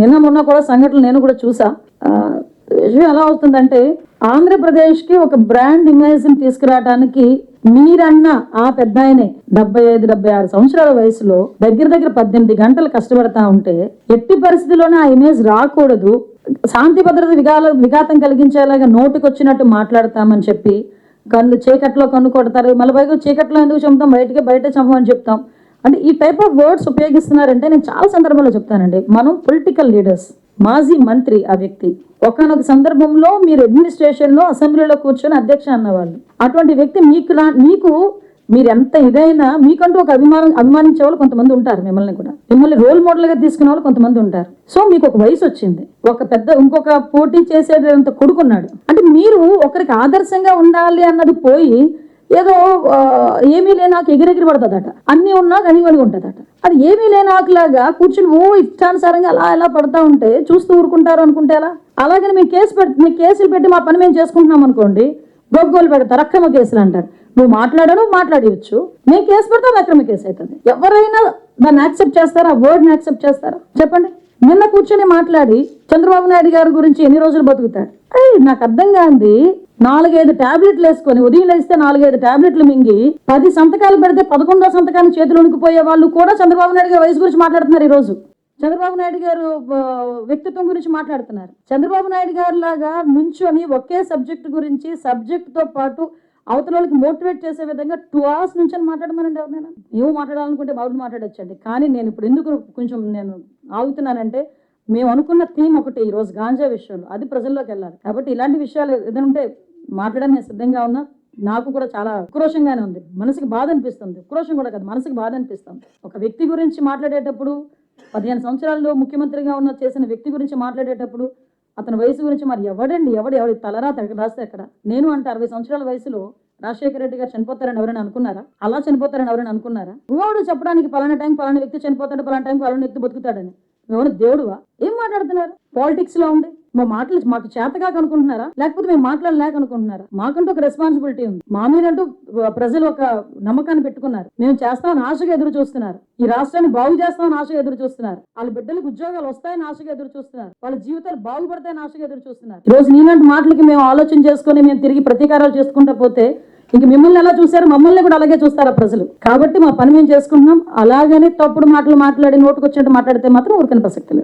నిన్న మొన్న కూడా సంఘటనలు నేను కూడా చూసా. విషయం ఎలా అవుతుందంటే ఆంధ్రప్రదేశ్కి ఒక బ్రాండ్ ఇమేజ్ని తీసుకురావడానికి మీరన్న ఆ పెద్ద ఆయనే డెబ్బై ఐదు డెబ్బై ఆరు సంవత్సరాల వయసులో దగ్గర దగ్గర పద్దెనిమిది గంటలు కష్టపడతా ఉంటే ఎట్టి పరిస్థితిలోనే ఆ ఇమేజ్ రాకూడదు. శాంతి భద్రత విఘాల విఘాతం కలిగించేలాగా నోటికొచ్చినట్టు మాట్లాడతామని చెప్పి కన్ను చీకట్లో కన్ను కొడతారు. మళ్ళీ పైగా చీకట్లో ఎందుకు చంపుతాం? బయటకే బయట చంపమని చెప్తాం. అంటే ఈ టైప్ ఆఫ్ వర్డ్స్ ఉపయోగిస్తున్నారంటే నేను చాలా సందర్భాల్లో చెప్తానండి. మనం పొలిటికల్ లీడర్స్ మాజీ మంత్రి ఆ వ్యక్తి ఒకనొక సందర్భంలో మీరు అడ్మినిస్ట్రేషన్లో అసెంబ్లీలో కూర్చొని అధ్యక్ష అన్నవాళ్ళు. అటువంటి వ్యక్తి మీకు మీకు మీరు ఎంత ఇదైనా మీకంటూ ఒక అభిమానం అభిమానించే వాళ్ళు కొంతమంది ఉంటారు మిమ్మల్ని కూడా. మిమ్మల్ని రోల్ మోడల్గా తీసుకునే వాళ్ళు కొంతమంది ఉంటారు. సో మీకు ఒక వయసు వచ్చింది. ఒక పెద్ద ఇంకొక పోటీ చేసేటంత కొడుకున్నాడు. అంటే మీరు ఒకరికి ఆదర్శంగా ఉండాలి అన్నది పోయి ఏదో ఏమీ లేనాకు ఎగిరెగిరి పడుతుందట. అన్నీ ఉన్నా కనివని ఉంటుందట. అది ఏమీ లేనాకులాగా కూర్చుని ఓ ఇష్టానుసారంగా అలా ఎలా పడతా ఉంటే చూస్తూ ఊరుకుంటారు అనుకుంటే ఎలా? అలాగని మీ కేసు పెట్టి మీ కేసులు పెట్టి మా పని మేము చేసుకుంటున్నాం అనుకోండి గొగ్గోలు పెడతారు అక్రమ కేసులు అంటారు. నువ్వు మాట్లాడను మాట్లాడవచ్చు మేము కేసు పెడతాం అక్రమ కేసు అవుతుంది ఎవరైనా దాన్ని యాక్సెప్ట్ చేస్తారా? ఆ వర్డ్ని యాక్సెప్ట్ చేస్తారా? చెప్పండి. నిన్న కూర్చొని మాట్లాడి చంద్రబాబు నాయుడు గారి గురించి ఎన్ని రోజులు బతుకుతాడు? అయ్యి నాకు అర్థం కాంది నాలుగైదు టాబ్లెట్లు వేసుకొని ఉదయం లేస్తే నాలుగైదు టాబ్లెట్లు మింగి పది సంతకాలు పెడితే పదకొండో సంతకాన్ని చేతులు వణికిపోయే వాళ్ళు కూడా చంద్రబాబు నాయుడు గారి వయసు గురించి మాట్లాడుతున్నారు ఈ రోజు చంద్రబాబు నాయుడు గారు వ్యక్తిత్వం గురించి మాట్లాడుతున్నారు. చంద్రబాబు నాయుడు గారు లాగా నుంచొని ఒకే సబ్జెక్ట్ గురించి సబ్జెక్ట్తో పాటు అవతల వాళ్ళకి మోటివేట్ చేసే విధంగా టూ అవర్స్ నుంచి మాట్లాడమనండి ఎవరినైనా. ఏమో మాట్లాడాలనుకుంటే బాబు మాట్లాడొచ్చండి. కానీ నేను ఇప్పుడు ఎందుకు కొంచెం నేను ఆగుతున్నానంటే మేము అనుకున్న థీమ్ ఒకటి ఈరోజు గాంజా విషయంలో అది ప్రజల్లోకి వెళ్ళాలి. కాబట్టి ఇలాంటి విషయాలు ఏదైనా ఉంటే మాట్లాడడానికి నేను సిద్ధంగా ఉన్నా నాకు కూడా చాలా ఉక్రోషంగానే ఉంది. మనసుకి బాధ అనిపిస్తుంది. ఉక్రోషం కూడా కాదు మనసుకి బాధ అనిపిస్తుంది. ఒక వ్యక్తి గురించి మాట్లాడేటప్పుడు పదిహేను సంవత్సరాల్లో ముఖ్యమంత్రిగా ఉన్న చేసిన వ్యక్తి గురించి మాట్లాడేటప్పుడు అతని వయసు గురించి మరి ఎవడండి? ఎవడు? ఎవడి తలరా రాస్తే ఎక్కడ? నేను అంటే అరవై సంవత్సరాల వయసులో రాజశేఖర రెడ్డి గారు చనిపోతారని ఎవరైనా అనుకున్నారా? అలా చనిపోతారని ఎవరైనా అనుకున్నారా? ఎవడు చెప్పడానికి పలానా టైం పలానా వ్యక్తి చనిపోతాడు పలానా టైం పలానా వ్యక్తి బతుకుతాడని. ఎవరు దేవుడువా? ఏం మాట్లాడుతున్నారు? పాలిటిక్స్లో ఉండి. మా మాటలు మాకు చేతగా అనుకుంటున్నారా లేకపోతే మేము మాట్లాడలేక అనుకుంటున్నారా మాకంటూ ఒక రెస్పాన్సిబిలిటీ ఉంది. మా మీదంటూ ప్రజలు ఒక నమ్మకాన్ని పెట్టుకున్నారు. మేము చేస్తామని ఆశగా ఎదురు చూస్తున్నారు. ఈ రాష్ట్రాన్ని బాగు చేస్తామని ఆశగా ఎదురు చూస్తున్నారు. వాళ్ళ బిడ్డలకు ఉద్యోగాలు వస్తాయని ఆశగా ఎదురు చూస్తున్నారు. వాళ్ళ జీవితాలు బాగుపడతాయని ఆశగా ఎదురు చూస్తున్నారు. ఈ రోజు నీలాంటి మాటలకి మేము ఆలోచన చేసుకొని మేము తిరిగి ప్రతీకారాలు చేసుకుంటా పోతే ఇంక మిమ్మల్ని ఎలా చూశారు మమ్మల్ని కూడా అలాగే చూస్తారా ప్రజలు? కాబట్టి మా పని మేము చేసుకుంటున్నాం. అలాగని తప్పుడు మాటలు మాట్లాడి నోటుకొచ్చినట్టు మాట్లాడితే మాత్రం ఊరికని ప్రసక్తి లేదు.